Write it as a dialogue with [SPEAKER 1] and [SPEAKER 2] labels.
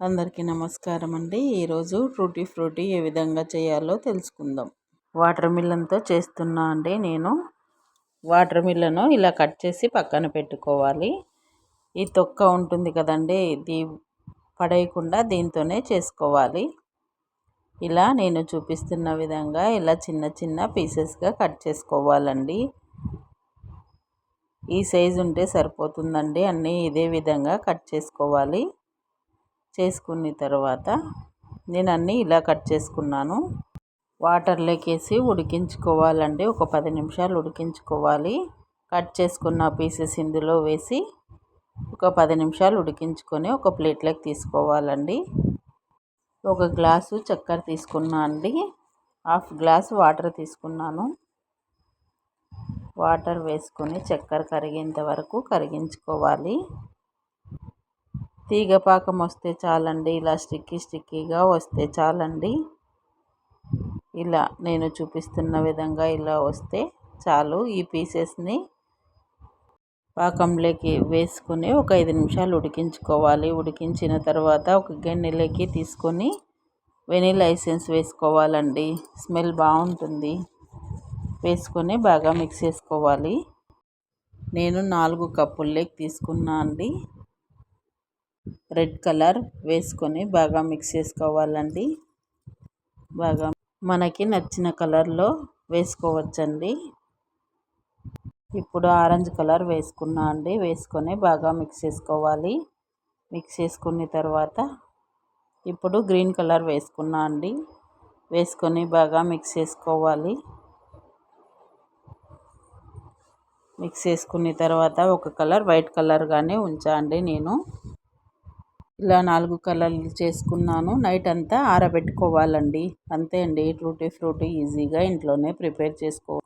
[SPEAKER 1] అందరికీ నమస్కారం అండి ఈరోజు ఫ్రూటీ ఫ్రూటీ ఏ విధంగా చేయాలో తెలుసుకుందాం. వాటర్ మిల్లన్తో చేస్తున్నా అండి నేను. వాటర్ మిల్లను ఇలా కట్ చేసి పక్కన పెట్టుకోవాలి. ఈ తొక్క ఉంటుంది కదండి ఇది పడేయకుండా దీంతోనే చేసుకోవాలి. ఇలా నేను చూపిస్తున్న విధంగా ఇలా చిన్న చిన్న పీసెస్గా కట్ చేసుకోవాలండి. ఈ సైజు ఉంటే సరిపోతుందండి. అన్నీ ఇదే విధంగా కట్ చేసుకోవాలి. చేసుకున్న తర్వాత నేను అన్నీ ఇలా కట్ చేసుకున్నాను. వాటర్లోకేసి ఉడికించుకోవాలండి. ఒక పది నిమిషాలు ఉడికించుకోవాలి. కట్ చేసుకున్న పీసెస్ ఇందులో వేసి ఒక పది నిమిషాలు ఉడికించుకొని ఒక ప్లేట్లోకి తీసుకోవాలండి. ఒక గ్లాసు చక్కెర తీసుకున్నా అండి. హాఫ్ గ్లాస్ వాటర్ తీసుకున్నాను. వాటర్ వేసుకొని చక్కెర కరిగేంత వరకు కరిగించుకోవాలి. తీగ పాకం వస్తే చాలండి ఇలా స్టిక్కీ స్టిక్కీగా వస్తే చాలండి. ఇలా నేను చూపిస్తున్న విధంగా ఇలా వస్తే చాలు. ఈ పీసెస్ని పాకంలోకి వేసుకుని ఒక ఐదు నిమిషాలు ఉడికించుకోవాలి. ఉడికించిన తర్వాత ఒక గిన్నెలోకి తీసుకొని వెనీలా ఎసెన్స్ వేసుకోవాలండి. స్మెల్ బాగుంటుంది. వేసుకొని బాగా మిక్స్ చేసుకోవాలి. నేను నాలుగు కప్పుల్లోకి తీసుకున్నా అండి. రెడ్ కలర్ వేసుకొని బాగా మిక్స్ చేసుకోవాలండి. బాగా మనకి నచ్చిన కలర్లో వేసుకోవచ్చండి. ఇప్పుడు ఆరెంజ్ కలర్ వేసుకున్నా అండి. వేసుకొని బాగా మిక్స్ చేసుకోవాలి. మిక్స్ చేసుకున్న తర్వాత ఇప్పుడు గ్రీన్ కలర్ వేసుకున్నా అండి. వేసుకొని బాగా మిక్స్ చేసుకోవాలి. మిక్స్ చేసుకున్న తర్వాత ఒక కలర్ వైట్ కలర్గానే ఉంచా అండి నేను. ఇలా నాలుగు కలర్లు చేసుకున్నాను. నైట్ అంతా ఆరబెట్టుకోవాలండి. అంతే అండి. టూటీ ఫ్రూటీ ఈజీగా ఇంట్లోనే ప్రిపేర్ చేసుకో